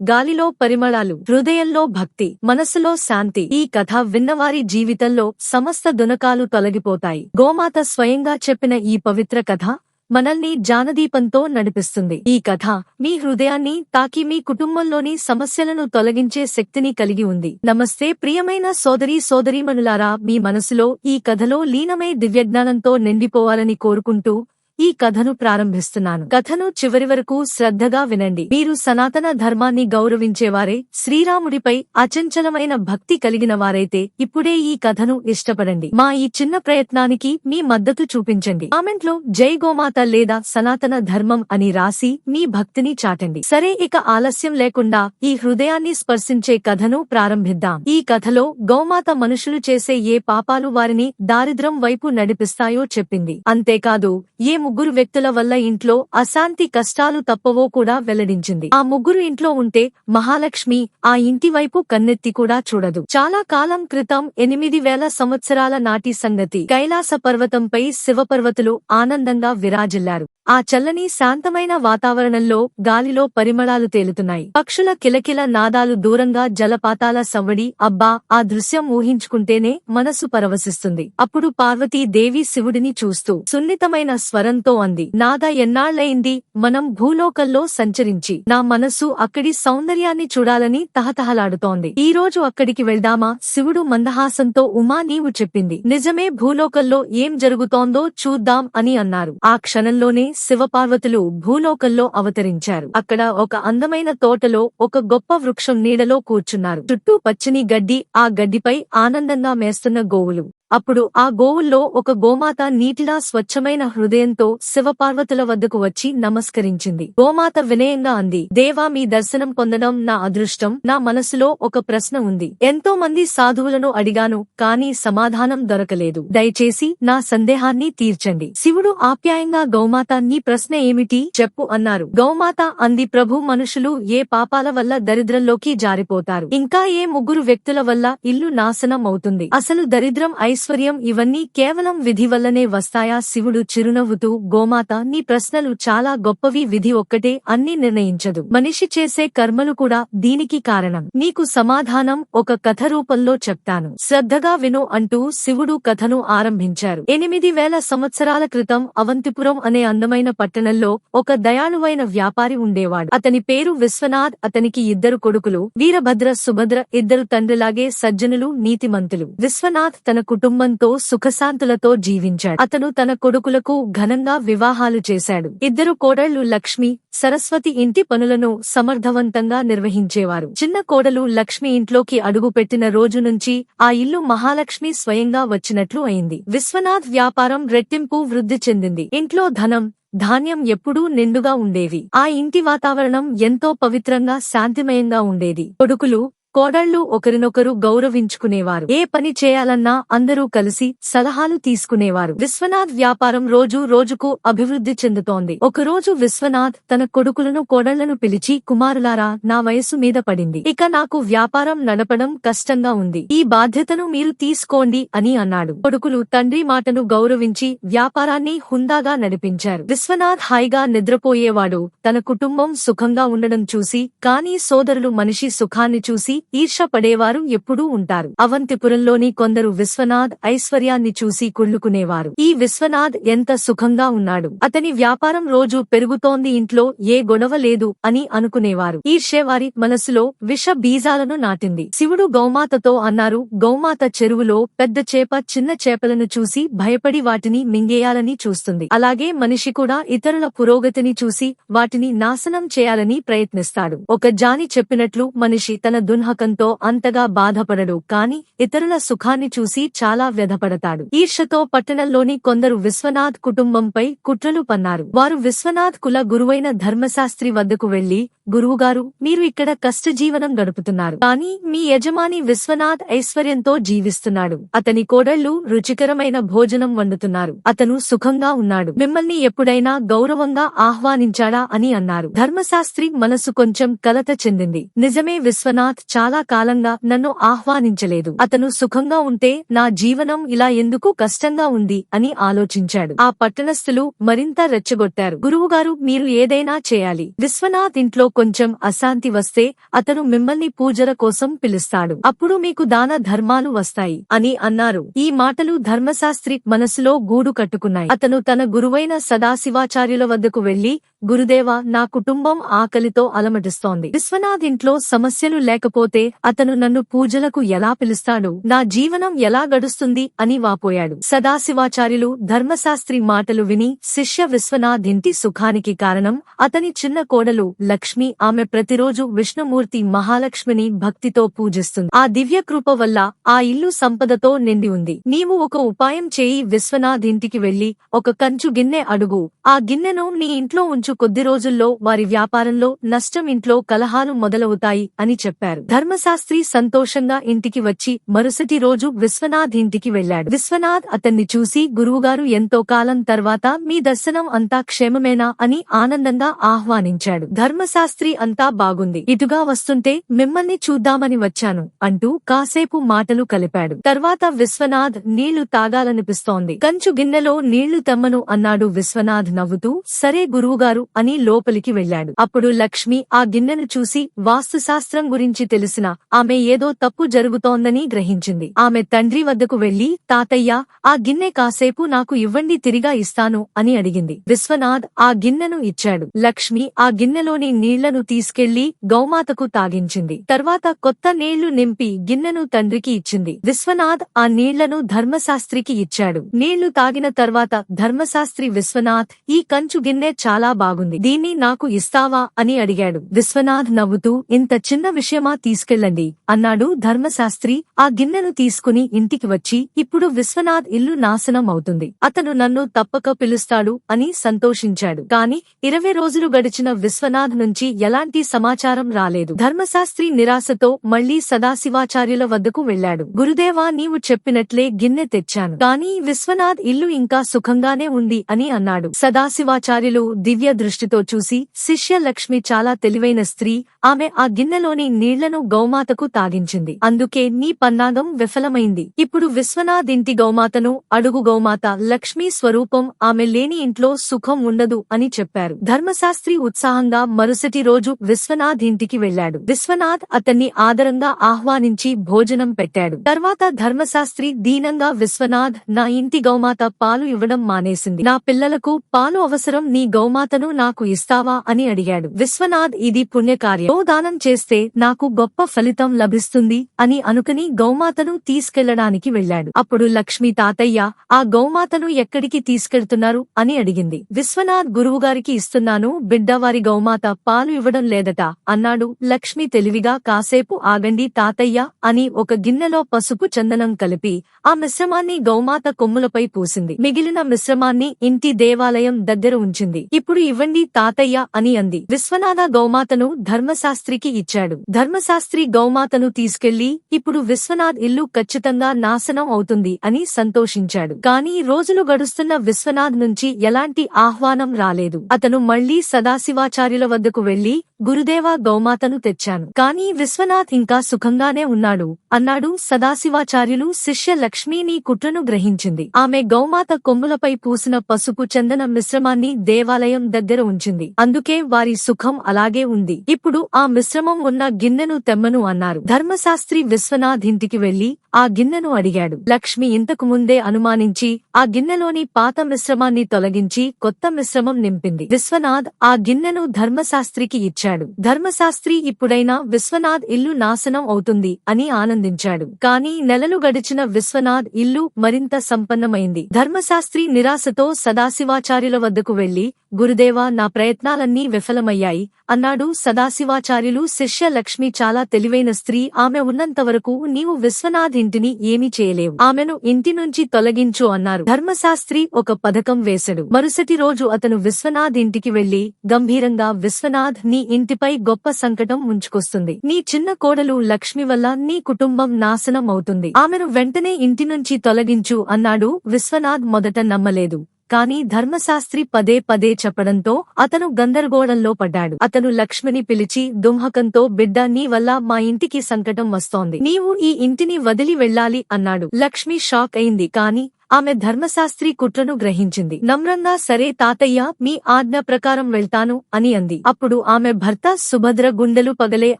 గాలిలో పరిమళాలు హృదయంలో భక్తి మనసులో శాంతి ఈ కథ విన్నవారి జీవితంలో సమస్త దునకాలు తొలగిపోతాయి. గోమాత స్వయంగా చెప్పిన ఈ పవిత్ర కథ మనల్ని జానదీపంతో నడిపిస్తుంది. ఈ కథ మీ హృదయాన్ని తాకి మీ కుటుంబంలోని సమస్యలను తొలగించే శక్తిని కలిగి ఉంది. నమస్తే ప్రియమైన సోదరీ సోదరీమణులారా మీ మనసులో ఈ కథలో లీనమై దివ్యజ్ఞానంతో నిండిపోవాలని కోరుకుంటూ ఈ కథను ప్రారంభిస్తున్నాను. కథను చివరి వరకు శ్రద్ధగా వినండి. మీరు సనాతన ధర్మాన్ని గౌరవించేవారే శ్రీరాముడిపై అచంచలమైన భక్తి కలిగిన వారైతే ఇప్పుడే ఈ కథను ఇష్టపడండి. మా ఈ చిన్న ప్రయత్నానికి మీ మద్దతు చూపించండి. కామెంట్లో జై గోమాత లేదా సనాతన ధర్మం అని రాసి మీ భక్తిని చాటండి. సరే ఇక ఆలస్యం లేకుండా ఈ హృదయాన్ని స్పర్శించే కథను ప్రారంభిద్దాం. ఈ కథలో గోమాత మనుషులు చేసే ఏ పాపాలు వారిని దారిద్రం వైపు నడిపిస్తాయో చెప్పింది. అంతేకాదు ఏ ముగ్గురు వ్యక్తుల వల్ల ఇంట్లో అశాంతి కష్టాలు తప్పవో కూడా వెల్లడించింది. ఆ ముగ్గురు ఇంట్లో ఉంటే మహాలక్ష్మి ఆ ఇంటి వైపు కన్నెత్తి కూడా చూడదు. చాలా కాలం క్రితం ఎనిమిది వేల సంవత్సరాల నాటి సంగతి. కైలాస పర్వతంపై శివపర్వతులు ఆనందంగా విరాజిల్లారు. ఆ చల్లని శాంతమైన వాతావరణంలో గాలిలో పరిమళాలు తేలుతున్నాయి. పక్షుల కిలకిల నాదాలు దూరంగా జలపాతాల సవ్వడి. అబ్బా ఆ దృశ్యం ఊహించుకుంటేనే మనసు పరవశిస్తుంది. అప్పుడు పార్వతీ దేవి శివుడిని చూస్తూ సున్నితమైన స్వరం స్వరంతో అంది. నాద ఎన్నాళ్ళయింది మనం భూలోకంలో సంచరించి నా మనస్సు అక్కడి సౌందర్యాన్ని చూడాలని తహతహలాడుతోంది. ఈ రోజు అక్కడికి వెళ్దామా? శివుడు మందహాసంతో ఉమా నీవు చెప్పింది. నిజమే భూలోకంలో ఏం జరుగుతోందో చూద్దాం అని అన్నారు. ఆ క్షణంలోనే శివపార్వతులు భూలోకంలో అవతరించారు. అక్కడ ఒక అందమైన తోటలో ఒక గొప్ప వృక్షం నీడలో కూర్చున్నారు. చుట్టూ పచ్చని గడ్డి ఆ గడ్డిపై ఆనందంగా మేస్తున్న గోవులు. అప్పుడు ఆ గోవుల్లో ఒక గోమాత నీటిలా స్వచ్ఛమైన హృదయంతో శివపార్వతుల వద్దకు వచ్చి నమస్కరించింది. గోమాత వినయంగా అంది దేవా మీ దర్శనం పొందడం నా అదృష్టం నా మనసులో ఒక ప్రశ్న ఉంది. ఎంతో మంది సాధువులను అడిగాను కానీ సమాధానం దొరకలేదు. దయచేసి నా సందేహాన్ని తీర్చండి. శివుడు ఆప్యాయంగా గౌమాత నీ ప్రశ్న ఏమిటి? చెప్పు అన్నారు. గౌమాత అంది ప్రభు మనుషులు ఏ పాపాల వల్ల దరిద్రంలోకి జారిపోతారు? ఇంకా ఏ ముగ్గురు వ్యక్తుల వల్ల ఇల్లు నాశనం అవుతుంది అసలు దరిద్రం ఐ ఐశ్వర్యం ఇవన్నీ కేవలం విధి వల్లనే వస్తాయా? శివుడు చిరునవ్వుతూ గోమాత నీ ప్రశ్నలు చాలా గొప్పవి విధి ఒక్కటే అన్ని నిర్ణయించదు. మనిషి చేసే కర్మలు కూడా దీనికి కారణం. నీకు సమాధానం ఒక కథ రూపంలో చెప్తాను. శ్రద్ధగా విను అంటూ శివుడు కథను ఆరంభించారు. ఎనిమిది వేల సంవత్సరాల క్రితం అవంతిపురం అనే అందమైన పట్టణంలో ఒక దయాళువైన వ్యాపారి ఉండేవాడు. అతని పేరు విశ్వనాథ్ అతనికి ఇద్దరు కొడుకులు. వీరభద్ర సుభద్ర ఇద్దరు తండ్రిలాగే సజ్జనులు నీతిమంతులు. విశ్వనాథ్ తన కుటుంబంతో సుఖశాంతులతో జీవించాడు. అతను తన కొడుకులకు ఘనంగా వివాహాలు చేశాడు. ఇద్దరు కోడళ్ళు లక్ష్మి సరస్వతి ఇంటి పనులను సమర్థవంతంగా నిర్వహించేవారు. చిన్న కోడలు లక్ష్మి ఇంట్లోకి అడుగుపెట్టిన రోజు నుంచి ఆ ఇల్లు మహాలక్ష్మి స్వయంగా వచ్చినట్లు అయింది. విశ్వనాథ్ వ్యాపారం రెట్టింపు వృద్ధి చెందింది. ఇంట్లో ధనం ధాన్యం ఎప్పుడూ నిండుగా ఉండేవి. ఆ ఇంటి వాతావరణం ఎంతో పవిత్రంగా శాంతిమయంగా ఉండేది. కొడుకులు కోడళ్ళు ఒకరినొకరు గౌరవించుకునేవారు. ఏ పని చేయాలన్నా అందరూ కలిసి సలహాలు తీసుకునేవారు. విశ్వనాథ్ వ్యాపారం రోజు రోజుకు అభివృద్ధి చెందుతోంది. ఒకరోజు విశ్వనాథ్ తన కొడుకులను కోడళ్ళను పిలిచి కుమారులారా నా వయసు మీద పడింది. ఇక నాకు వ్యాపారం నడపడం కష్టంగా ఉంది. ఈ బాధ్యతను మీరు తీసుకోండి అని అన్నాడు. కొడుకులు తండ్రి మాటను గౌరవించి వ్యాపారాన్ని హుందాగా నడిపించారు. విశ్వనాథ్ హాయిగా నిద్రపోయేవాడు. తన కుటుంబం సుఖంగా ఉండడం చూసి కానీ సోదరులు మనిషి సుఖాన్ని చూసి ఈర్ష పడేవారు ఎప్పుడూ ఉంటారు. అవంతిపురంలోని కొందరు విశ్వనాథ్ ఐశ్వర్యాన్ని చూసి కుళ్ళుకునేవారు. ఈ విశ్వనాథ్ ఎంత సుఖంగా ఉన్నాడు. అతని వ్యాపారం రోజు పెరుగుతోంది. ఇంట్లో ఏ గొడవ లేదు అని అనుకునేవారు. ఈర్షే వారి మనసులో విష బీజాలను నాటింది. శివుడు గౌమాతతో అన్నారు గౌమాత చెరువులో పెద్ద చేప చిన్న చేపలను చూసి భయపడి వాటిని మింగేయాలని చూస్తుంది. అలాగే మనిషి కూడా ఇతరుల పురోగతిని చూసి వాటిని నాశనం చేయాలని ప్రయత్నిస్తాడు. ఒక జాని చెప్పినట్లు మనిషి తన దున్హకంతో అంతగా బాధపడడు కాని ఇతరుల సుఖాన్ని చూసి చాలా వ్యధపడతాడు. ఈర్షతో పట్టణంలోని కొందరు విశ్వనాథ్ కుటుంబంపై కుట్రలు పన్నారు. వారు విశ్వనాథ్ కుల గురువైన ధర్మశాస్త్రి వద్దకు వెళ్ళి గురువుగారు మీరు ఇక్కడ కష్టజీవనం గడుపుతున్నారు. కానీ మీ యజమాని విశ్వనాథ్ ఐశ్వర్యంతో జీవిస్తున్నాడు. అతని కోడళ్ళు రుచికరమైన భోజనం వండుతున్నారు. అతను సుఖంగా ఉన్నాడు. మిమ్మల్ని ఎప్పుడైనా గౌరవంగా ఆహ్వానించాడా అని అన్నారు. ధర్మశాస్త్రి మనసు కొంచెం కలత చెందింది. నిజమే విశ్వనాథ్ చాలా కాలంగా నన్ను ఆహ్వానించలేదు. అతను సుఖంగా ఉంటే నా జీవనం ఇలా ఎందుకు కష్టంగా ఉంది అని ఆలోచించాడు. ఆ పట్టణస్థులు మరింత రెచ్చగొట్టారు. గురువుగారు మీరు ఏదైనా చేయాలి. విశ్వనాథ్ ఇంట్లో కొంచెం అశాంతి వస్తే అతను మిమ్మల్ని పూజల కోసం పిలుస్తాడు. అప్పుడు మీకు దాన ధర్మాలు వస్తాయి అని అన్నారు. ఈ మాటలు ధర్మశాస్త్రి మనసులో గూడు కట్టుకున్నాయి. అతను తన గురువైన సదాశివాచార్యుల వద్దకు వెళ్ళి గురుదేవా నా కుటుంబం ఆకలితో అలమటిస్తోంది. విశ్వనాథ్ ఇంట్లో సమస్యలు లేకపోతే అతను నన్ను పూజలకు ఎలా పిలుస్తాడు? నా జీవనం ఎలా గడుస్తుంది? అని వాపోయాడు. సదాశివాచార్యులు ధర్మశాస్త్రి మాటలు విని శిష్య విశ్వనాథ్ ఇంటి సుఖానికి కారణం అతని చిన్న కోడలు లక్ష్మి ఆమె ప్రతిరోజు విష్ణుమూర్తి మహాలక్ష్మిని భక్తితో పూజిస్తుంది. ఆ దివ్య కృప వల్ల ఆ ఇల్లు సంపదతో నిండి ఉంది. నీవు ఒక ఉపాయం చేయి. విశ్వనాథ్ ఇంటికి వెళ్ళి ఒక కంచు గిన్నె అడుగు. ఆ గిన్నెను నీ ఇంట్లో ఉంచు. కొద్ది రోజుల్లో వారి వ్యాపారంలో నష్టం ఇంట్లో కలహాలు మొదలవుతాయి అని చెప్పారు. ధర్మశాస్త్రి సంతోషంగా ఇంటికి వచ్చి మరుసటి రోజు విశ్వనాథ్ ఇంటికి వెళ్ళాడు విశ్వనాథ్ అతన్ని చూసి గురువుగారు ఎంతో కాలం తర్వాత మీ దర్శనం అంతా క్షేమమేనా? అని ఆనందంగా ఆహ్వానించాడు. ధర్మశాస్త్రి అంతా బాగుంది. ఇటుగా వస్తుంటే మిమ్మల్ని చూద్దామని వచ్చాను అంటూ కాసేపు మాటలు కలిపాడు. తర్వాత విశ్వనాథ్ నీళ్ళు తాగాలనిపిస్తోంది. కంచు గిన్నెలో నీళ్ళు తెమ్మను అన్నాడు విశ్వనాథ్ నవ్వుతూ. సరే గురువుగారు అని లోపలికి వెళ్ళాడు అప్పుడు లక్ష్మి ఆ గిన్నెను చూసి వాస్తుశాస్త్రం గురించి తెలిసిన ఆమె ఏదో తప్పు జరుగుతోందని గ్రహించింది. ఆమె తండ్రి వద్దకు వెళ్ళి తాతయ్య ఆ గిన్నె కాసేపు నాకు ఇవ్వండి తిరిగా ఇస్తాను అని అడిగింది. విశ్వనాథ్ ఆ గిన్నెను ఇచ్చాడు. లక్ష్మి ఆ గిన్నెలోని నీళ్ళను తీసుకెళ్ళి గౌమాతకు తాగించింది. తర్వాత కొత్త నీళ్ళు నింపి గిన్నెను తండ్రికి ఇచ్చింది. విశ్వనాథ్ ఆ నీళ్ళను ధర్మశాస్త్రికి ఇచ్చాడు. నీళ్ళు తాగిన తర్వాత ధర్మశాస్త్రి విశ్వనాథ్ ఈ కంచు గిన్నె చాలా బాగుంది. దీన్ని నాకు ఇస్తావా? అని అడిగాడు. విశ్వనాథ్ నవ్వుతూ ఇంత చిన్న విషయమా తీసుకెళ్ళండి అన్నాడు ధర్మశాస్త్రి. ఆ గిన్నెను తీసుకుని ఇంటికి వచ్చి ఇప్పుడు విశ్వనాథ్ ఇల్లు నాశనం అవుతుంది. అతను నన్ను తప్పక పిలుస్తాడు అని సంతోషించాడు. కాని ఇరవై రోజులు గడిచిన విశ్వనాథ్ నుంచి ఎలాంటి సమాచారం రాలేదు. ధర్మశాస్త్రి నిరాశతో మళ్ళీ సదాశివాచార్యుల వద్దకు వెళ్ళాడు గురుదేవా నీవు చెప్పినట్లే గిన్నె తెచ్చాను. కానీ విశ్వనాథ్ ఇల్లు ఇంకా సుఖంగానే ఉంది అని అన్నాడు. సదాశివాచార్యులు దివ్య దృష్టితో చూసి శిష్య లక్ష్మి చాలా తెలివైన స్త్రీ ఆమె ఆ గిన్నెలోని నీళ్ళను గౌమాతకు తాగించింది. అందుకే నీ పన్నాగం విఫలమైంది. ఇప్పుడు విశ్వనాథ్ ఇంటి గౌమాతను అడుగు గౌమాత లక్ష్మీ స్వరూపం ఆమె లేని ఇంట్లో సుఖం ఉండదు అని చెప్పారు. ధర్మశాస్త్రి ఉత్సాహంగా మరుసటి రోజు విశ్వనాథ్ ఇంటికి వెళ్ళాడు విశ్వనాథ్ అతన్ని ఆదరంగా ఆహ్వానించి భోజనం పెట్టాడు. తర్వాత ధర్మశాస్త్రి దీనంగా విశ్వనాథ్ నా ఇంటి గౌమాత పాలు ఇవ్వడం మానేసింది. నా పిల్లలకు పాలు అవసరం నీ గౌమాతను నాకు ఇస్తావా అని అడిగాడు. విశ్వనాథ్ ఇది పుణ్యకార్యం. దానం చేస్తే నాకు గొప్ప ఫలితం లభిస్తుంది అని అనుకుని గౌమాతను తీసుకెళ్ళడానికి వెళ్ళాడు అప్పుడు లక్ష్మి తాతయ్య ఆ గౌమాతను ఎక్కడికి తీసుకెళ్తున్నారు? అని అడిగింది. విశ్వనాథ్ గురువుగారికి ఇస్తున్నాను. బిడ్డవారి గౌమాత పాలు ఇవ్వడం లేదట అన్నాడు. లక్ష్మి తెలివిగా కాసేపు ఆగండి తాతయ్య అని ఒక గిన్నెలో పసుపు చందనం కలిపి ఆ మిశ్రమాన్ని గౌమాత కొమ్ములపై పూసింది. మిగిలిన మిశ్రమాన్ని ఇంటి దేవాలయం దగ్గర ఉంచింది. ఇప్పుడు ఇవ్వండి తాతయ్య అని అంది. విశ్వనాథ గౌమాతను ధర్మశాస్త్రికి ఇచ్చాడు. ధర్మశాస్త్రి గౌమాతను తీసుకెళ్ళి ఇప్పుడు విశ్వనాథ్ ఇల్లు ఖచ్చితంగా నాశనం అవుతుంది అని సంతోషించాడు. కానీ రోజులు గడుస్తున్న విశ్వనాథ్ నుంచి ఎలాంటి ఆహ్వానం రాలేదు. అతను మళ్ళీ సదాశివాచార్యుల వద్దకు వెళ్ళి గురుదేవా గౌమాతను తెచ్చాను. కానీ విశ్వనాథ్ ఇంకా సుఖంగానే ఉన్నాడు అన్నాడు సదాశివాచార్యులు. శిష్య లక్ష్మీని కుట్రను గ్రహించింది. ఆమె గౌమాత కొమ్ములపై పూసిన పసుపు చందన మిశ్రమాన్ని దేవాలయం దగ్గర ఉంచింది. అందుకే వారి సుఖం అలాగే ఉంది. ఇప్పుడు ఆ మిశ్రమం ఉన్న గిన్నెను తెమ్మను అన్నారు. ధర్మశాస్త్రి విశ్వనాథ్ ఇంటికి వెళ్ళి ఆ గిన్నెను అడిగాడు. లక్ష్మి ఇంతకు ముందే అనుమానించి ఆ గిన్నెలోని పాత మిశ్రమాన్ని తొలగించి కొత్త మిశ్రమం నింపింది. విశ్వనాథ్ ఆ గిన్నెను ధర్మశాస్త్రికి ఇచ్చాడు. ధర్మశాస్త్రి ఇప్పుడైనా విశ్వనాథ్ ఇల్లు నాశనం అవుతుంది అని ఆనందించాడు. కాని నెలలు గడిచిన విశ్వనాథ్ ఇల్లు మరింత సంపన్నమైంది. ధర్మశాస్త్రి నిరాశతో సదాశివాచార్యుల వద్దకు వెళ్ళి గురుదేవా నా ప్రయత్నాలన్నీ విఫలమయ్యాయి. అన్నాడు సదాశివాచార్యులు. శిష్య లక్ష్మి చాలా తెలివైన స్త్రీ. ఆమె ఉన్నంతవరకు నీవు విశ్వనాథ్ ఇంటిని ఏమీ చేయలేవు. ఆమెను ఇంటి నుంచి తొలగించు అన్నారు. ధర్మశాస్త్రి ఒక పథకం వేశాడు. మరుసటి రోజు అతను విశ్వనాథ్ ఇంటికి వెళ్ళి గంభీరంగా విశ్వనాథ్ నీ ఇంటిపై గొప్ప సంకటం ఉంచుకొస్తుంది నీ చిన్న కోడలు లక్ష్మి వల్ల నీ కుటుంబం నాశనం అవుతుంది ఆమెను వెంటనే ఇంటి నుంచి తొలగించు అన్నాడు విశ్వనాథ్ మొదట నమ్మలేదు. కాని ధర్మశాస్త్రి పదే పదే చెప్పడంతో అతను గందరగోళంలో పడ్డాడు. అతను లక్ష్మిని పిలిచి దుంహకంతో బిడ్డ నీ వల్ల మా ఇంటికి సంకటం వస్తోంది. నీవు ఈ ఇంటిని వదిలి వెళ్ళాలి అన్నాడు. లక్ష్మి షాక్ అయింది. కాని ఆమె ధర్మశాస్త్రి కుట్రను గ్రహించింది. నమ్రంగా సరే తాతయ్య మీ ఆజ్ఞ ప్రకారం వెళ్తాను అని అంది. అప్పుడు ఆమె భర్త సుభద్ర గుండెలు పగలే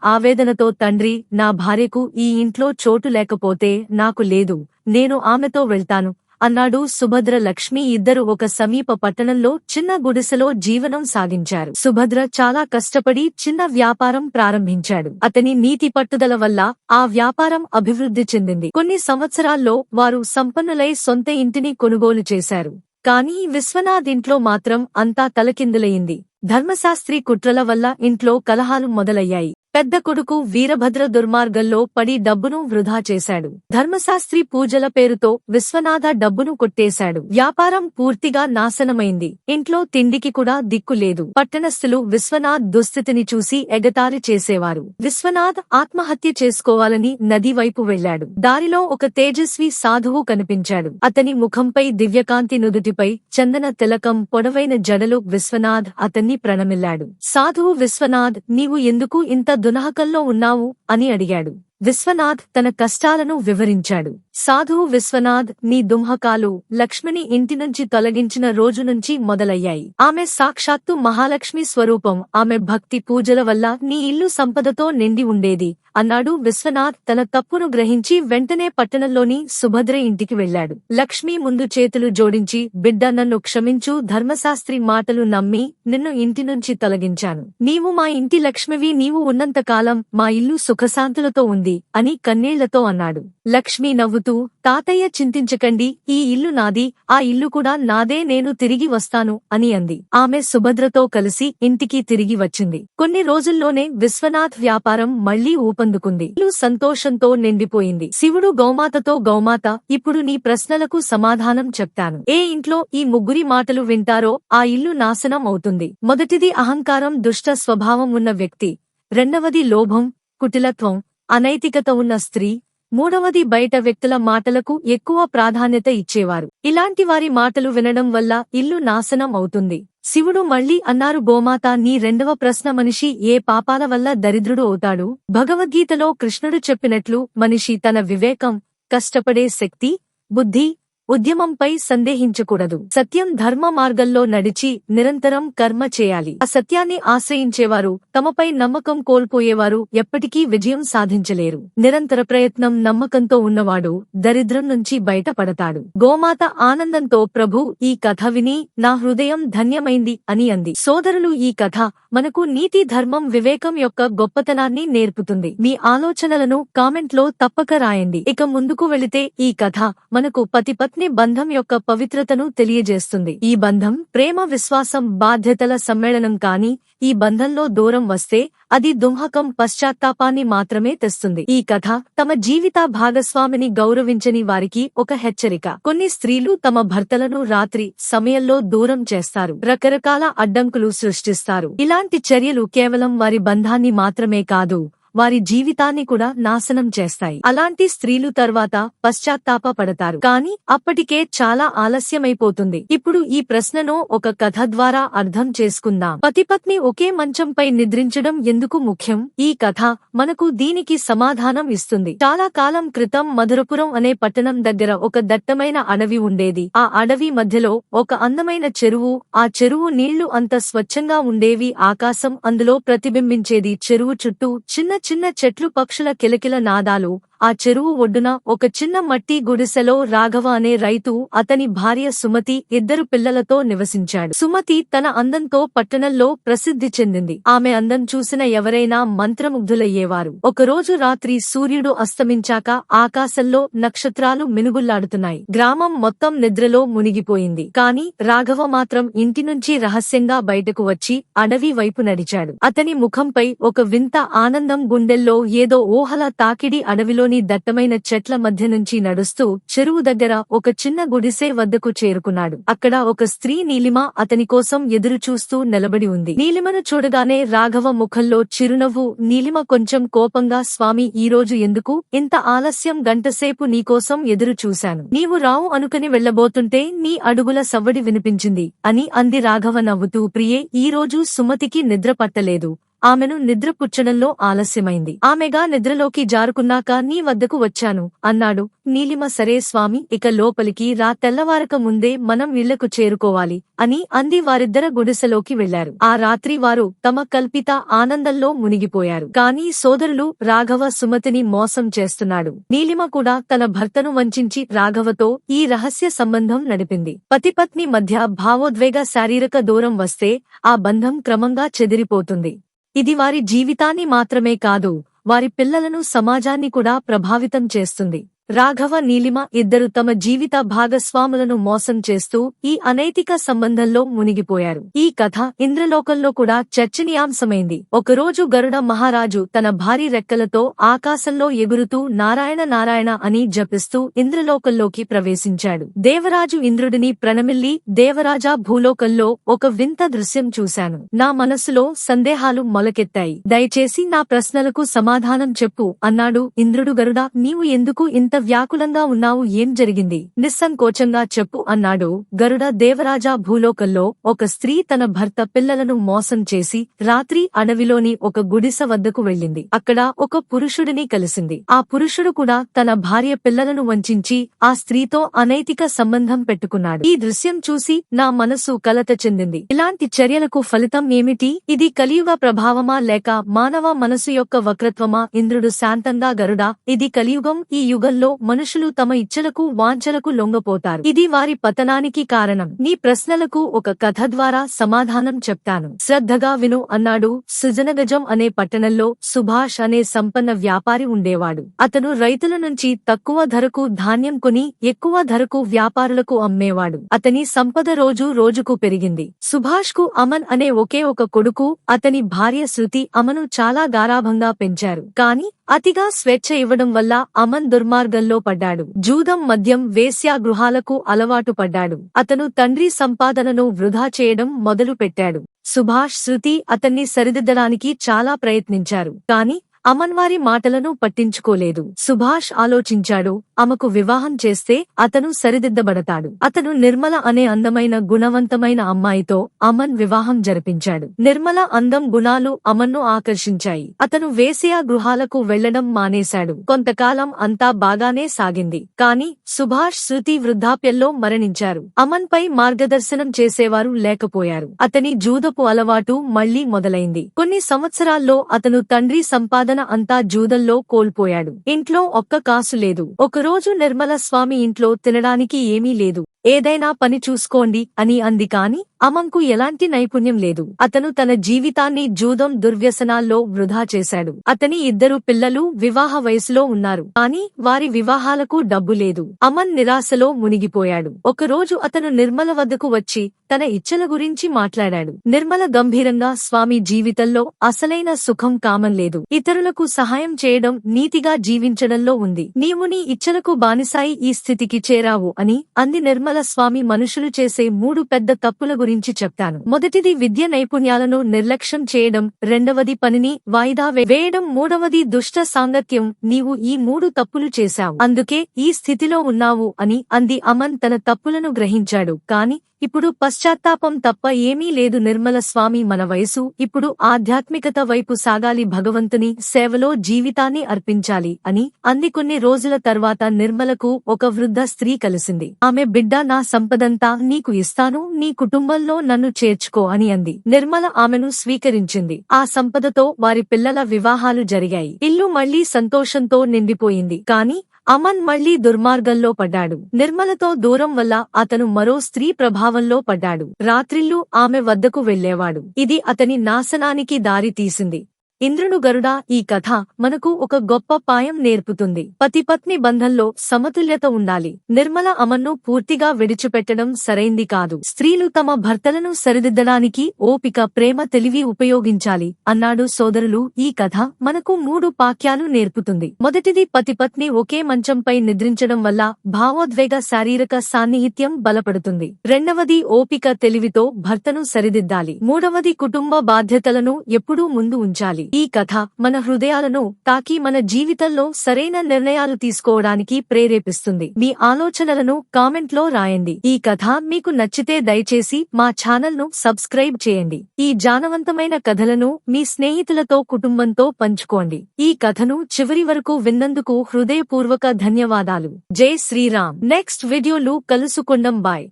ఆవేదనతో తండ్రి నా భార్యకు ఈ ఇంట్లో చోటు లేకపోతే నాకు లేదు. నేను ఆమెతో వెళ్తాను. అన్నాడు సుభద్ర లక్ష్మి. ఇద్దరు ఒక సమీప పట్టణంలో చిన్న గుడిసెలో జీవనం సాగించారు. సుభద్ర చాలా కష్టపడి చిన్న వ్యాపారం ప్రారంభించాడు. అతని నీతి పట్టుదల వల్ల ఆ వ్యాపారం అభివృద్ధి చెందింది. కొన్ని సంవత్సరాల్లో వారు సంపన్నులై సొంత ఇంటిని కొనుగోలు చేశారు. కానీ విశ్వనాథ్ ఇంట్లో మాత్రం అంతా తలకిందులయింది ధర్మశాస్త్రి కుట్రల వల్ల ఇంట్లో కలహాలు మొదలయ్యాయి. పెద్ద కొడుకు వీరభద్ర దుర్మార్గంలో పడి డబ్బును వృధా చేశాడు. ధర్మశాస్త్రి పూజల పేరుతో విశ్వనాథ డబ్బును కొట్టేశాడు. వ్యాపారం పూర్తిగా నాశనమైంది. ఇంట్లో తిండికి కూడా దిక్కు లేదు. పట్టణస్థులు విశ్వనాథ్ దుస్థితిని చూసి ఎగతారి చేసేవారు. విశ్వనాథ్ ఆత్మహత్య చేసుకోవాలని నది వైపు వెళ్ళాడు దారిలో ఒక తేజస్వి సాధువు కనిపించాడు. అతని ముఖంపై దివ్యకాంతి నుదుటిపై చందన తిలకం పొడవైన జడలు విశ్వనాథ్ అతన్ని ప్రణమిల్లాడు. సాధువు విశ్వనాథ్ నీవు ఎందుకు ఇంత దునహకంలో ఉన్నావు అని అడిగాడు. విశ్వనాథ్ తన కష్టాలను వివరించాడు. సాధువు విశ్వనాథ్ నీ దుంహకాలు లక్ష్మిని ఇంటి నుంచి తొలగించిన రోజు నుంచి మొదలయ్యాయి. ఆమె సాక్షాత్తు మహాలక్ష్మి స్వరూపం. ఆమె భక్తి పూజల వల్ల నీ ఇల్లు సంపదతో నిండి ఉండేది అన్నాడు విశ్వనాథ్ తన తప్పును గ్రహించి వెంటనే పట్టణంలోని సుభద్ర ఇంటికి వెళ్ళాడు లక్ష్మి ముందు చేతులు జోడించి బిడ్డ నన్ను క్షమించు. ధర్మశాస్త్రి మాటలు నమ్మి నిన్ను ఇంటి నుంచి తొలగించాను. నీవు మా ఇంటి లక్ష్మివి నీవు ఉన్నంతకాలం మా ఇల్లు సుఖశాంతులతో ఉంది. అని కన్నీళ్ళతో అన్నాడు. లక్ష్మి నవ్వుతూ తాతయ్య చింతించకండి ఈ ఇల్లు నాది ఆ ఇల్లు కూడా నాదే నేను తిరిగి వస్తాను అని అంది. ఆమె సుభద్రతో కలిసి ఇంటికి తిరిగి వచ్చింది. కొన్ని రోజుల్లోనే విశ్వనాథ్ వ్యాపారం మళ్ళీ ఊపందుకుంది. ఇల్లు సంతోషంతో నిండిపోయింది. శివుడు గౌమాతతో గౌమాత ఇప్పుడు నీ ప్రశ్నలకు సమాధానం చెప్తాను. ఏ ఇంట్లో ఈ ముగ్గురి మాటలు వింటారో ఆ ఇల్లు నాశనం అవుతుంది. మొదటిది అహంకారం దుష్ట స్వభావం ఉన్న వ్యక్తి. రెండవది లోభం కుటిలత్వం అనైతికత ఉన్న స్త్రీ మూడవది బయట వ్యక్తుల మాటలకు ఎక్కువ ప్రాధాన్యత ఇచ్చేవారు. ఇలాంటి వారి మాటలు వినడం వల్ల ఇల్లు నాశనం అవుతుంది. శివుడు మళ్ళీ అన్నారు గోమాత నీ రెండవ ప్రశ్న మనిషి ఏ పాపాల వల్ల దరిద్రుడు అవుతాడు? భగవద్గీతలో కృష్ణుడు చెప్పినట్లు మనిషి తన వివేకం కష్టపడే శక్తి బుద్ధి ఉద్యమంపై సందేహించకూడదు. సత్యం ధర్మ మార్గంలో నడిచి నిరంతరం కర్మ చేయాలి. ఆ సత్యాన్ని ఆశ్రయించేవారు తమపై నమ్మకం కోల్పోయేవారు ఎప్పటికీ విజయం సాధించలేరు. నిరంతర ప్రయత్నం నమ్మకంతో ఉన్నవాడు దరిద్రం నుంచి బయటపడతాడు. గోమాత ఆనందంతో ప్రభు ఈ కథ విని నా హృదయం ధన్యమైంది అని అంది. సోదరులు ఈ కథ మనకు నీతి ధర్మం వివేకం యొక్క గొప్పతనాన్ని నేర్పుతుంది. మీ ఆలోచనలను కామెంట్లో తప్పక రాయండి. ఇక ముందుకు వెళితే ఈ కథ మనకు పతి పత్ని బంధం యొక్క పవిత్రతను తెలియజేస్తుంది. ఈ బంధం ప్రేమ విశ్వాసం బాధ్యతల సమ్మేళనం కాని ఈ బంధంలో దూరం వస్తే అది దుంహకం పశ్చాత్తాపాన్ని మాత్రమే తెస్తుంది. ఈ కథ తమ జీవిత భాగస్వామిని గౌరవించని వారికి ఒక హెచ్చరిక. కొన్ని స్త్రీలు తమ భర్తలను రాత్రి సమయంలో దూరం చేస్తారు. రకరకాల అడ్డంకులు సృష్టిస్తారు. ఇలాంటి చర్యలు కేవలం వారి బంధాన్ని మాత్రమే కాదు వారి జీవితాన్ని కూడా నాశనం చేస్తాయి. అలాంటి స్త్రీలు తర్వాత పశ్చాత్తాప పడతారు కాని అప్పటికే చాలా ఆలస్యమైపోతుంది. ఇప్పుడు ఈ ప్రశ్నను ఒక కథ ద్వారా అర్థం చేసుకుందాం. పతిపత్ని ఒకే మంచంపై నిద్రించడం ఎందుకు ముఖ్యం? ఈ కథ మనకు దీనికి సమాధానం ఇస్తుంది. చాలా కాలం క్రితం మధురపురం అనే పట్టణం దగ్గర ఒక దట్టమైన అడవి ఉండేది. ఆ అడవి మధ్యలో ఒక అందమైన చెరువు ఆ చెరువు నీళ్ళు అంత స్వచ్ఛంగా ఉండేవి ఆకాశం అందులో ప్రతిబింబించేది. చెరువు చుట్టూ చిన్న చిన్న చెట్లు పక్షుల కిలకిల నాదాలు ఆ చెరువు ఒడ్డున ఒక చిన్న మట్టి గుడిసెలో రాఘవ అనే రైతు అతని భార్య సుమతి ఇద్దరు పిల్లలతో నివసించాడు. సుమతి తన అందంతో పట్టణంలో ప్రసిద్ధి చెందింది. ఆమె అందం చూసిన ఎవరైనా మంత్రముగ్ధులయ్యేవారు. ఒకరోజు రాత్రి సూర్యుడు అస్తమించాక ఆకాశంలో నక్షత్రాలు మినుగుల్లాడుతున్నాయి. గ్రామం మొత్తం నిద్రలో మునిగిపోయింది. కాని రాఘవ మాత్రం ఇంటి నుంచి రహస్యంగా బయటకు వచ్చి అడవి వైపు నడిచాడు. అతని ముఖంపై ఒక వింత ఆనందం గుండెల్లో ఏదో ఊహల తాకిడి అడవిలో అడవిలోని దట్టమైన చెట్ల మధ్య నుంచి నడుస్తూ చెరువు దగ్గర ఒక చిన్న గుడిసె వద్దకు చేరుకున్నాడు. అక్కడ ఒక స్త్రీ నీలిమ అతని కోసం ఎదురు చూస్తూ నిలబడి ఉంది. నీలిమను చూడగానే రాఘవ ముఖంలో చిరునవ్వు నీలిమ కొంచెం కోపంగా స్వామి ఈ రోజు ఎందుకు? ఇంత ఆలస్యం గంటసేపు నీకోసం ఎదురు చూశాను నీవు రావు అనుకుని వెళ్ళబోతుంటే నీ అడుగుల సవ్వడి వినిపించింది అని అంది రాఘవ నవ్వుతూ. ప్రియే ఈ రోజు సుమతికి నిద్ర పట్టలేదు. ఆమెను నిద్రపుచ్చడంలో ఆలస్యమైంది. ఆమెగా నిద్రలోకి జారుకున్నాక నీ వద్దకు వచ్చాను అన్నాడు. నీలిమ సరే స్వామి ఇక లోపలికి రా తెల్లవారక ముందే మనం ఇళ్ళకు చేరుకోవాలి అని అంది వారిద్దర గుడిసెలోకి వెళ్ళారు ఆ రాత్రి వారు తమ కల్పిత ఆనందంలో మునిగిపోయారు. కాని సోదరులు రాఘవ సుమతిని మోసం చేస్తున్నాడు. నీలిమ కూడా తన భర్తను వంచించి రాఘవతో ఈ రహస్య సంబంధం నడిపింది. పతిపత్ని మధ్య భావోద్వేగ శారీరక దూరం వస్తే ఆ బంధం క్రమంగా చెదిరిపోతుంది. ఇది వారి జీవితాన్ని మాత్రమే కాదు వారి పిల్లలను సమాజాన్ని కూడా ప్రభావితం చేస్తుంది. రాఘవ నీలిమ ఇద్దరు తమ జీవిత భాగస్వాములను మోసం చేస్తూ ఈ అనైతిక సంబంధంలో మునిగిపోయారు. ఈ కథ ఇంద్రలోకంలో కూడా చర్చనీయాంశమైంది. ఒకరోజు గరుడ మహారాజు తన భారీ రెక్కలతో ఆకాశంలో ఎగురుతూ నారాయణ నారాయణ అని జపిస్తూ ఇంద్రలోకంలోకి ప్రవేశించాడు. దేవరాజు ఇంద్రుడిని ప్రణమిల్లి దేవరాజా భూలోకంలో ఒక వింత దృశ్యం చూశాను. నా మనసులో సందేహాలు మొలకెత్తాయి. దయచేసి నా ప్రశ్నలకు సమాధానం చెప్పు అన్నాడు ఇంద్రుడు గరుడ. నీవు ఎందుకు ఇంత వ్యాకులంగా ఉన్నావు ఏం జరిగింది? నిస్సంకోచంగా చెప్పు అన్నాడు. గరుడ దేవరాజా భూలోకంలో ఒక స్త్రీ తన భర్త పిల్లలను మోసం చేసి రాత్రి అడవిలోని ఒక గుడిసె వద్దకు వెళ్ళింది. అక్కడ ఒక పురుషుడిని కలిసింది. ఆ పురుషుడు కూడా తన భార్య పిల్లలను వంచించి ఆ స్త్రీతో అనైతిక సంబంధం పెట్టుకున్నాడు. ఈ దృశ్యం చూసి నా మనసు కలత చెందింది. ఇలాంటి చర్యలకు ఫలితం ఏమిటి? ఇది కలియుగ ప్రభావమా లేక మానవ మనసు యొక్క వక్రత్వమా? ఇంద్రుడు శాంతంగా గరుడా ఇది కలియుగం ఈ యుగంలో మనుషులు తమ ఇచ్చలకు వాంఛలకు లొంగపోతారు. ఇది వారి పతనానికి కారణం. నీ ప్రశ్నలకు ఒక కథ ద్వారా సమాధానం చెప్తాను. శ్రద్ధగా విను అన్నాడు సుజనగజం అనే పట్టణంలో సుభాష్ అనే సంపన్న వ్యాపారి ఉండేవాడు. అతను రైతుల నుంచి తక్కువ ధరకు ధాన్యం కొని ఎక్కువ ధరకు వ్యాపారులకు అమ్మేవాడు. అతని సంపద రోజు రోజుకు పెరిగింది. సుభాష్కు అమన్ అనే ఒకే ఒక కొడుకు అతని భార్య శృతి అమను చాలా గారాభంగా పెంచారు. కాని అతిగా స్వేచ్ఛ ఇవ్వడం వల్ల అమన్ దుర్మార్గంలో పడ్డాడు. జూదం మద్యం వేశ్యాగృహాలకు అలవాటు పడ్డాడు. అతను తండ్రి సంపాదనను వృధా చేయడం మొదలు పెట్టాడు. సుభాష్ శృతి అతన్ని సరిదిద్దడానికి చాలా ప్రయత్నించారు. కాని అమన్ వారి మాటలను పట్టించుకోలేదు. సుభాష్ ఆలోచించాడు ఆమెకు వివాహం చేస్తే అతను సరిదిద్దబడతాడు. అతను నిర్మల అనే అందమైన గుణవంతమైన అమ్మాయితో అమన్ వివాహం జరిపించాడు. నిర్మల అందం గుణాలు అమన్ను ఆకర్షించాయి. అతను వేసియా గృహాలకు వెళ్ళడం మానేశాడు. కొంతకాలం అంతా బాగానే సాగింది. కాని సుభాష్ శృతి వృద్ధాప్యంలో మరణించారు. అమన్ పై మార్గదర్శనం చేసేవారు లేకపోయారు. అతని జూదపు అలవాటు మళ్ళీ మొదలైంది. కొన్ని సంవత్సరాల్లో అతను తండ్రి సంపాదన అంతా జూదంలో కోల్పోయాడు. ఇంట్లో ఒక్క కాసు లేదు. ఒకరు రోజు నిర్మల స్వామి ఇంట్లో తినడానికి ఏమీ లేదు. ఏదైనా పని చూసుకోండి అని అంది కాని అమంకు ఎలాంటి నైపుణ్యం లేదు. అతను తన జీవితాన్ని జూదం దుర్వ్యసనాల్లో వృధా చేశాడు. అతని ఇద్దరు పిల్లలు వివాహ వయసులో ఉన్నారు. కాని వారి వివాహాలకు డబ్బు లేదు. అమన్ నిరాశలో మునిగిపోయాడు. ఒకరోజు అతను నిర్మల వద్దకు వచ్చి తన ఇచ్చల గురించి మాట్లాడాడు. నిర్మల గంభీరంగా స్వామి జీవితంలో అసలైన సుఖం కామం లేదు. ఇతరులకు సహాయం చేయడం నీతిగా జీవించడంలో ఉంది. నీవు నీ ఇచ్చలకు బానిసాయి ఈ స్థితికి చేరావు అని అంది నిర్మల స్వామి మనుషులు చేసే మూడు పెద్ద తప్పుల గురించి చెప్తాను. మొదటిది విద్య నైపుణ్యాలను నిర్లక్ష్యం చేయడం రెండవది పనిని వాయిదా వే- వేయడం మూడవది దుష్ట సాంగత్యం. నీవు ఈ మూడు తప్పులు చేశావు. అందుకే ఈ స్థితిలో ఉన్నావు అని అంది అమన్ తన తప్పులను గ్రహించాడు. కాని ఇప్పుడు పశ్చాత్తాపం తప్ప ఏమీ లేదు. నిర్మల స్వామి మన వయసు. ఇప్పుడు ఆధ్యాత్మికత వైపు సాగాలి. భగవంతుని సేవలో జీవితాన్ని అర్పించాలి అని అంది. కొన్ని రోజుల తర్వాత నిర్మలకు ఒక వృద్ధ స్త్రీ కలిసింది. ఆమె బిడ్డ నా సంపదంతా నీకు ఇస్తాను. నీ కుటుంబంలో నన్ను చేర్చుకో అని అంది. నిర్మల ఆమెను స్వీకరించింది. ఆ సంపదతో వారి పిల్లల వివాహాలు జరిగాయి. ఇల్లు మళ్ళీ సంతోషంతో నిండిపోయింది. కాని అమన్ మళ్ళీ దుర్మార్గంలో పడ్డాడు. నిర్మలతో దూరం వల్ల అతను మరో స్త్రీ ప్రభావంలో పడ్డాడు. రాత్రిళ్ళు ఆమె వద్దకు వెళ్ళేవాడు ఇది అతని నాశనానికి దారి తీసింది ఇంద్రుడు గరుడ ఈ కథ మనకు ఒక గొప్ప పాయం నేర్పుతుంది. పతిపత్ని బంధంలో సమతుల్యత ఉండాలి. నిర్మల అమన్ను పూర్తిగా విడిచిపెట్టడం సరైంది కాదు. స్త్రీలు తమ భర్తలను సరిదిద్దడానికి ఓపిక ప్రేమ తెలివి ఉపయోగించాలి అన్నాడు సోదరులు. ఈ కథ మనకు మూడు పాక్యాలు నేర్పుతుంది. మొదటిది పతిపత్ని ఒకే మంచంపై నిద్రించడం వల్ల భావోద్వేగ శారీరక సాన్నిహిత్యం బలపడుతుంది. రెండవది ఓపిక తెలివితో భర్తను సరిదిద్దాలి. మూడవది కుటుంబ బాధ్యతలను ఎప్పుడూ ముందు ఉంచాలి. ఈ కథ మన హృదయాలను తాకి మన జీవితంలో సరైన నిర్ణయాలు తీసుకోవడానికి ప్రేరేపిస్తుంది. మీ ఆలోచనలను కామెంట్లో రాయండి. ఈ కథ మీకు నచ్చితే దయచేసి మా ఛానల్ను సబ్స్క్రైబ్ చేయండి. ఈ జానవంతమైన కథలను మీ స్నేహితులతో కుటుంబంతో పంచుకోండి. ఈ కథను చివరి వరకు విన్నందుకు హృదయపూర్వక ధన్యవాదాలు. జై శ్రీరామ్. నెక్స్ట్ వీడియోలు కలుసుకుందాం. బాయ్.